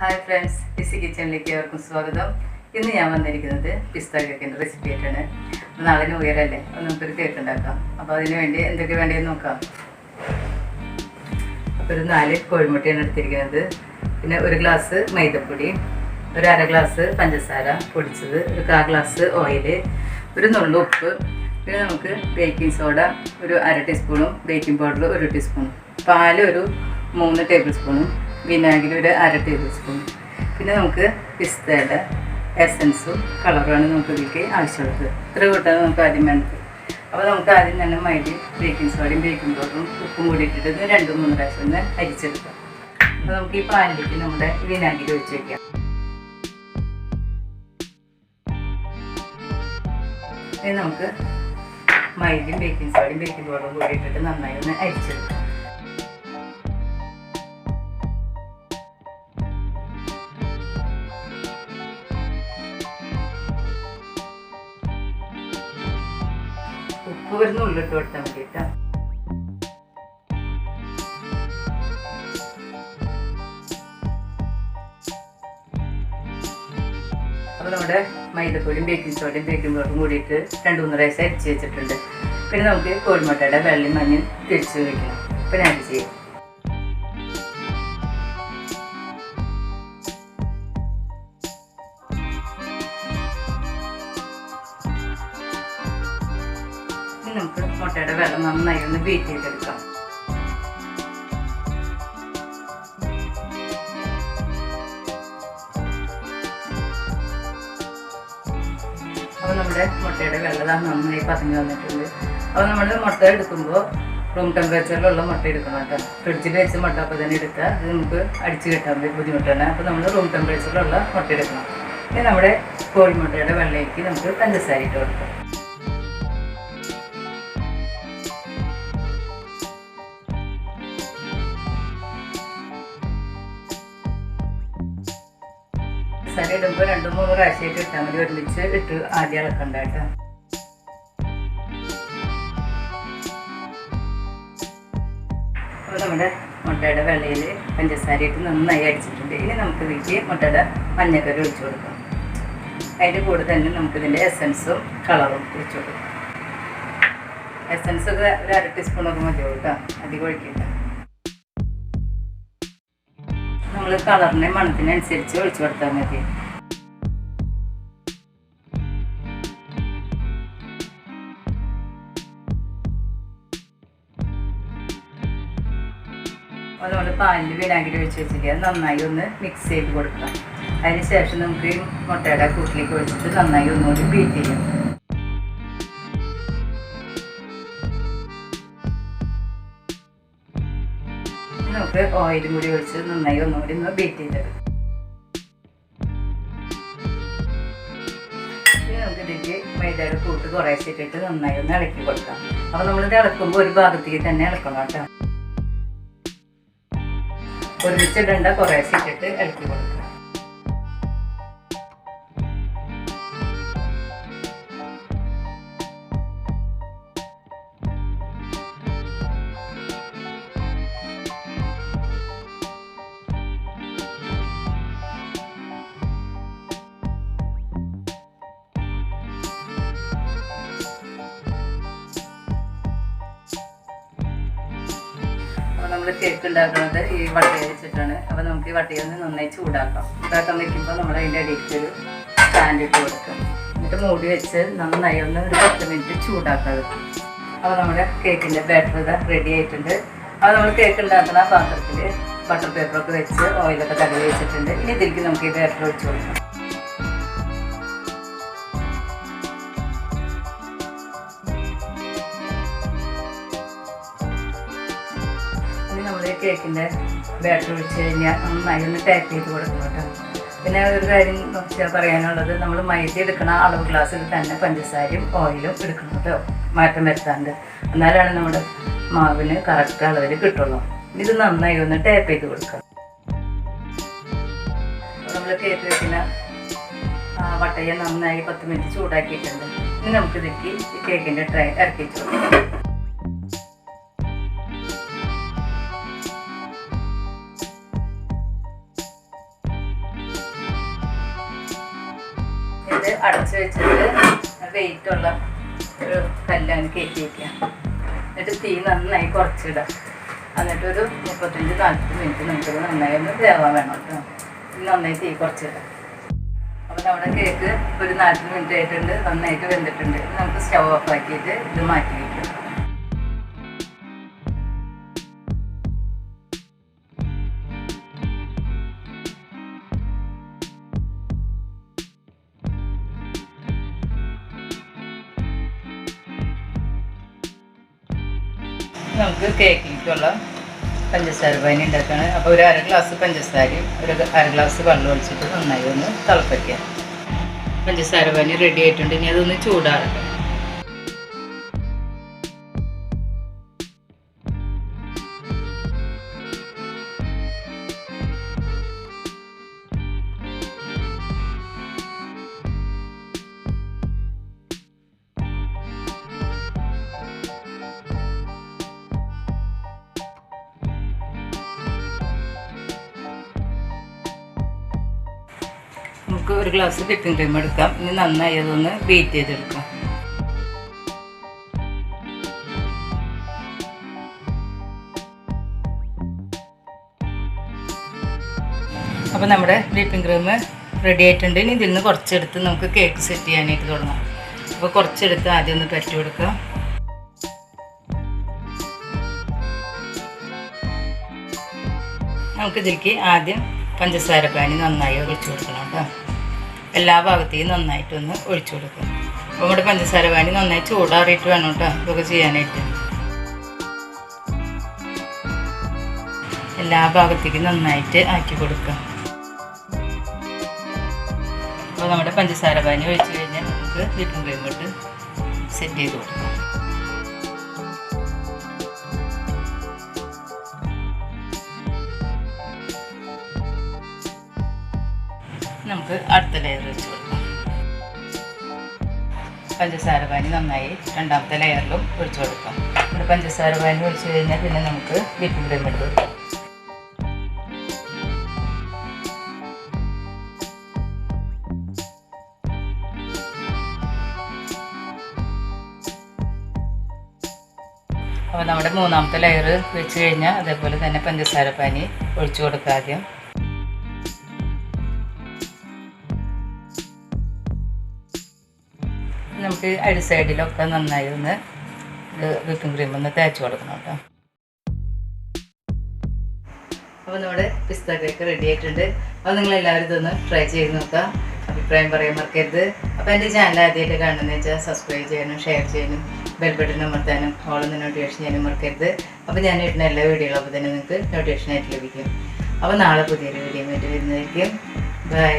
Hi friends PC കിച്ചണിലേക്ക് ഏവർക്കും സ്വാഗതം. ഇന്ന് ഞാൻ വന്നിരിക്കുന്നത് പിസ്ത കേക്കിന്റെ റെസിപ്പി ആയിട്ടാണ്. അപ്പോൾ നാളെ ഉയരല്ലേ? അപ്പോൾ നമുക്കൊരു കേക്ക് ഉണ്ടാക്കാം. അപ്പോൾ അതിന് വേണ്ടി എന്തൊക്കെ വേണ്ടതെന്ന് നോക്കാം. അപ്പോൾ ഒരു നാല് കോഴിമുട്ടയാണ് എടുത്തിരിക്കുന്നത്. പിന്നെ ഒരു ഗ്ലാസ് മൈദപ്പൊടി ഒരു അര ഗ്ലാസ് പഞ്ചസാര പൊടിച്ചത് ഒരു കാ ഗ്ലാസ് ഓയിൽ ഒരു നുള്ളു ഉപ്പ് പിന്നെ നമുക്ക് ബേക്കിംഗ് സോഡ ഒരു അര ടീസ്പൂണും ബേക്കിംഗ് പൗഡർ ഒരു ടീസ്പൂണും പാൽ ഒരു മൂന്ന് ടേബിൾ സ്പൂണും വിനാഗിരി ഒരു അര ടേബിൾ സ്പൂൺ പിന്നെ നമുക്ക് പിസ്തയുടെ എസൻസും കളറുമാണ് നമുക്ക് ഇതിലേക്ക് ആവശ്യമുള്ളത്. ഇത്ര കൂട്ടാണ് നമുക്ക് ആദ്യം വേണ്ടത്. അപ്പോൾ നമുക്ക് ആദ്യം തന്നെ മൈദ ബേക്കിംഗ് സോഡയും ബേക്കിംഗ് പൗഡറും ഉപ്പും കൂടി ഇട്ടിട്ട് ഇത് രണ്ട് മൂന്ന് പ്രാവശ്യം ഒന്ന് അരിച്ചെടുക്കാം. അപ്പോൾ നമുക്ക് ഈ പാലിലേക്ക് നമ്മുടെ വിനാഗിരി ഒഴിച്ച് വയ്ക്കാം ഇനി നമുക്ക് മൈദയും ബേക്കിംഗ് സോഡയും ബേക്കിംഗ് പൗഡറും കൂടി ഇട്ടിട്ട് നന്നായി ഒന്ന് അരിച്ചെടുക്കാം. വരുന്ന ഉള്ളിട്ട് കൊടുത്താൽ മതി കേട്ടോ. അപ്പോൾ നമ്മുടെ മൈദപ്പൊടിയും ബേക്കിംഗ് സോഡയും ബേക്കിംഗ് പൗഡറും കൂടിയിട്ട് രണ്ട് മൂന്ന് റൈസ് അരിച്ച് വെച്ചിട്ടുണ്ട്. പിന്നെ നമുക്ക് കോഴിമുട്ടയുടെ വെള്ളയും മഞ്ഞയും തിരിച്ച് വയ്ക്കണം പിന്നെ അത് ചെയ്യാം. ഇനി നമുക്ക് മുട്ടയുടെ വെള്ളം നന്നായി ഒന്ന് ബീറ്റ് ചെയ്തെടുക്കാം. അപ്പോൾ നമ്മുടെ മുട്ടയുടെ വെള്ളം നന്നായി പതഞ്ഞ് വന്നിട്ടുണ്ട്. അപ്പോൾ നമ്മൾ മുട്ട എടുക്കുമ്പോൾ റൂം ടെമ്പറേച്ചറിലുള്ള മുട്ട എടുക്കണം കേട്ടോ. ഫ്രിഡ്ജിൽ വെച്ച് മുട്ട അപ്പോൾ തന്നെ എടുത്താൽ അത് നമുക്ക് അടിച്ച് കിട്ടാൻ ബുദ്ധിമുട്ടാണ്. അപ്പോൾ നമ്മൾ റൂം ടെമ്പറേച്ചറിലുള്ള മുട്ട എടുക്കണം. ഇനി നമ്മുടെ കോഴിമുട്ടയുടെ വെള്ളയ്ക്ക് നമുക്ക് പഞ്ചസാര ഇട്ട് കൊടുക്കാം. പഞ്ചസാര ഇടുമ്പോൾ രണ്ടു മൂന്ന് പ്രാവശ്യമായിട്ട് ഇട്ടാൽ മതി. ഒരുമിച്ച് ഇട്ട് ആദ്യം ഇളക്കണ്ട കേട്ടോ. അപ്പോൾ നമ്മുടെ മുട്ടയുടെ വെള്ളയിൽ പഞ്ചസാര ഇട്ട് നന്നായി അടിച്ചിട്ടുണ്ട്. ഇനി നമുക്ക് ഇതിലേക്ക് മുട്ടയുടെ മഞ്ഞക്കറി ഒഴിച്ചു കൊടുക്കാം. അതിന്റെ കൂടെ തന്നെ നമുക്കിതിന്റെ എസൻസും കളറും ഒഴിച്ചു കൊടുക്കാം. എസൻസ് ഒരു അര ടീസ്പൂണൊക്കെ മതി കേട്ടോ. അധികം ഒഴിക്കില്ല നമ്മൾ കളറിന്റെ മണത്തിനനുസരിച്ച് ഒഴിച്ചു കൊടുത്താൽ മതി. അതുകൊണ്ട് പാലിൽ വിനാഗിരി ഒഴിച്ച് വെച്ചിട്ട് അത് നന്നായി ഒന്ന് മിക്സ് ചെയ്ത് കൊടുക്കാം. അതിന് ശേഷം നമുക്ക് മുട്ടയുടെ കൂട്ടിലേക്ക് ഒഴിച്ചിട്ട് നന്നായി ഒന്നുകൂടി ബീറ്റ് ചെയ്യാം. നമുക്ക് ഓയിലും കൂടി ഒഴിച്ച് നന്നായി ഒന്നുകൂടി ഒന്ന് ബീറ്റ് ചെയ്തെടുക്കാം. നമുക്ക് ഇതിലേക്ക് മൈദയുടെ കൂട്ട് കുറേശ്ശെ ഇട്ടിട്ട് നന്നായി ഒന്ന് ഇളക്കി കൊടുക്കാം. അപ്പോൾ നമ്മളിത് ഇളക്കുമ്പോൾ ഒരു ഭാഗത്തേക്ക് തന്നെ ഇളക്കണം കേട്ടോ. ഒരുമിച്ചിടണ്ട കുറേശ്ശെ ഇട്ടിട്ട് ഇളക്കി കൊടുക്കാം. കേക്ക് ഉണ്ടാക്കുന്നത് ഈ വട്ടയ വെച്ചിട്ടാണ്. അപ്പോൾ നമുക്ക് ഈ വട്ടയിൽ നിന്ന് നന്നായി ചൂടാക്കാം. ചൂടാക്കാൻ വെക്കുമ്പോൾ നമ്മൾ അതിന്റെ അടിയിലേക്ക് ഒരു സ്റ്റാൻഡ് ഇട്ട് കൊടുക്കും. എന്നിട്ട് മൂടി വെച്ച് നന്നായി ഒന്ന് ഒരു പത്ത് മിനിറ്റ് ചൂടാക്കാൻ വെക്കും അപ്പോൾ നമ്മുടെ കേക്കിന്റെ ബാറ്റർ ഇതാ റെഡി ആയിട്ടുണ്ട്. അപ്പോൾ നമ്മൾ കേക്ക് ഉണ്ടാക്കുന്ന പാത്രത്തിൽ ബട്ടർ പേപ്പറൊക്കെ വെച്ച് ഓയിലൊക്കെ തടവി വെച്ചിട്ടുണ്ട്. ഇനി ഇതിലേക്ക് നമുക്ക് ഈ ബാറ്റർ ഒഴിച്ച് കൊടുക്കാം. കേക്കിന്റെ ബാറ്റർ ഒഴിച്ച് കഴിഞ്ഞാൽ നന്നായി ഒന്ന് ടാപ്പ് ചെയ്ത് കൊടുക്കണം കേട്ടോ. പിന്നെ ഒരു കാര്യം നോക്കിയാൽ പറയാനുള്ളത് നമ്മൾ മൈദ എടുക്കണ അളവ് ഗ്ലാസ്സിൽ തന്നെ പഞ്ചസാരയും ഓയിലും എടുക്കണം കേട്ടോ. മാറ്റം വരുത്താണ്ട്. എന്നാലാണ് നമ്മുടെ മാവിന് കറക്റ്റ് അളവിൽ കിട്ടുള്ളൂ. ഇത് നന്നായി ഒന്ന് ടാപ്പ് ചെയ്ത് കൊടുക്കാം നമ്മൾ കേക്ക് വെക്കുന്ന വട്ടയെ നന്നായി പത്ത് മിനിറ്റ് ചൂടാക്കിയിട്ടുണ്ട്. ഇനി നമുക്കിതേക്ക് ഈ കേക്കിന്റെ ട്രൈ ഇറക്കി കൊടുക്കാം. അടച്ചു വെച്ചിട്ട് വെയിറ്റ് ഉള്ള ഒരു കല്ലാണ് കയറ്റി വയ്ക്കുക എന്നിട്ട് തീ നന്നായി കുറച്ചിടുക. എന്നിട്ടൊരു മുപ്പത്തഞ്ച് നാൽപ്പത് മിനിറ്റ് നമുക്കത് നന്നായി ഒന്ന് വേവാൻ വേണം കേട്ടോ. നന്നായി തീ കുറച്ചിടുക. അപ്പോൾ നമ്മുടെ കേക്ക് ഒരു നാൽപ്പത് മിനിറ്റ് ആയിട്ടുണ്ട്. നന്നായിട്ട് വെന്തിട്ടുണ്ട്. നമുക്ക് സ്റ്റവ് ഓഫ് ആക്കിയിട്ട് ഇത് മാറ്റി വയ്ക്കാം നമുക്ക് കേക്കിലേക്കുള്ള പഞ്ചസാര പാനി ഉണ്ടാക്കുകയാണ് അപ്പോൾ ഒരു അര ഗ്ലാസ് പഞ്ചസാരയും ഒരു അര ഗ്ലാസ് വെള്ളം ഒഴിച്ചിട്ട് നന്നായി ഒന്ന് തിളപ്പിക്കുക. പഞ്ചസാര പാനി റെഡി ആയിട്ടുണ്ട്. ഇനി അതൊന്ന് ചൂടാറട്ടെ. ഒരു ഗ്ലാസ് വിപ്പിംഗ് ക്രീം എടുക്കാം. ഇനി നന്നായി അതൊന്ന് ബീറ്റ് ചെയ്തെടുക്കാം. അപ്പോൾ നമ്മുടെ വിപ്പിംഗ് ക്രീം റെഡി ആയിട്ടുണ്ട്. ഇനി ഇതിൽ നിന്ന് കുറച്ചെടുത്ത് നമുക്ക് കേക്ക് സെറ്റ് ചെയ്യാനായിട്ട് തുടങ്ങാം. അപ്പോൾ കുറച്ചെടുത്ത് ആദ്യം ഒന്ന് പറ്റി കൊടുക്കാം. നമുക്കിതിലേക്ക് ആദ്യം പഞ്ചസാര പാനി നന്നായി ഒഴിച്ചു കൊടുക്കണം കേട്ടോ എല്ലാ ഭാഗത്തേയും നന്നായിട്ടൊന്ന് ഒഴിച്ചു കൊടുക്കുക അപ്പോൾ നമ്മുടെ പഞ്ചസാര പാനി നന്നായി ചൂടാറിയിട്ട് വേണം കേട്ടോ ഇതൊക്കെ ചെയ്യാനായിട്ട്. എല്ലാ ഭാഗത്തേക്കും നന്നായിട്ട് ആക്കി കൊടുക്കുക. അപ്പോൾ നമ്മുടെ പഞ്ചസാര പാനി ഒഴിച്ച് കഴിഞ്ഞാൽ നമുക്ക് വിപ്പിംഗ് ക്രീം സെറ്റ് ചെയ്ത് കൊടുക്കാം. നമുക്ക് അടുത്ത ലെയർ വെച്ച് കൊടുക്കാം. പഞ്ചസാര പാനി നന്നായി രണ്ടാമത്തെ ലെയറിലും ഒഴിച്ചു കൊടുക്കാം. നമ്മുടെ പഞ്ചസാര പാനി ഒഴിച്ചു കഴിഞ്ഞാൽ പിന്നെ നമുക്ക് വിപ്പിംഗ് ക്രീം എടുത്ത് കൊടുക്കാം. അപ്പോൾ നമ്മുടെ മൂന്നാമത്തെ ലെയർ വെച്ച് കഴിഞ്ഞാൽ അതേപോലെ തന്നെ പഞ്ചസാര പാനി ഒഴിച്ചു കൊടുക്കുക ആദ്യം. നമുക്ക് അടി സൈഡിലൊക്കെ നന്നായി ഒന്ന് വിപ്പിംഗ് ക്രീം ഒന്ന് തേച്ച് കൊടുക്കണം കേട്ടോ. അപ്പോൾ നമ്മുടെ പിസ്ത കേക്ക് റെഡി ആയിട്ടുണ്ട്. അപ്പോൾ നിങ്ങൾ എല്ലാവരും ഇതൊന്ന് ട്രൈ ചെയ്ത് നോക്കുക. അഭിപ്രായം പറയാൻ മറക്കരുത്. അപ്പോൾ എന്റെ ചാനൽ ആദ്യമായിട്ട് കാണുന്നതെന്ന് വെച്ചാൽ സബ്സ്ക്രൈബ് ചെയ്യാനും ഷെയർ ചെയ്യാനും ബെൽ ബട്ടൺ അമർത്താനും ഓളൊന്ന് നോട്ടിഫിക്കേഷൻ ചെയ്യാനും മറക്കരുത്. അപ്പോൾ ഞാൻ ഇടുന്ന എല്ലാ വീഡിയോകളും അപ്പോൾ തന്നെ നിങ്ങൾക്ക് നോട്ടിഫിക്കേഷൻ ആയിട്ട് ലഭിക്കും. അപ്പോൾ നാളെ പുതിയൊരു വീഡിയോ വേണ്ടി വരുന്നതായിരിക്കും. ബൈ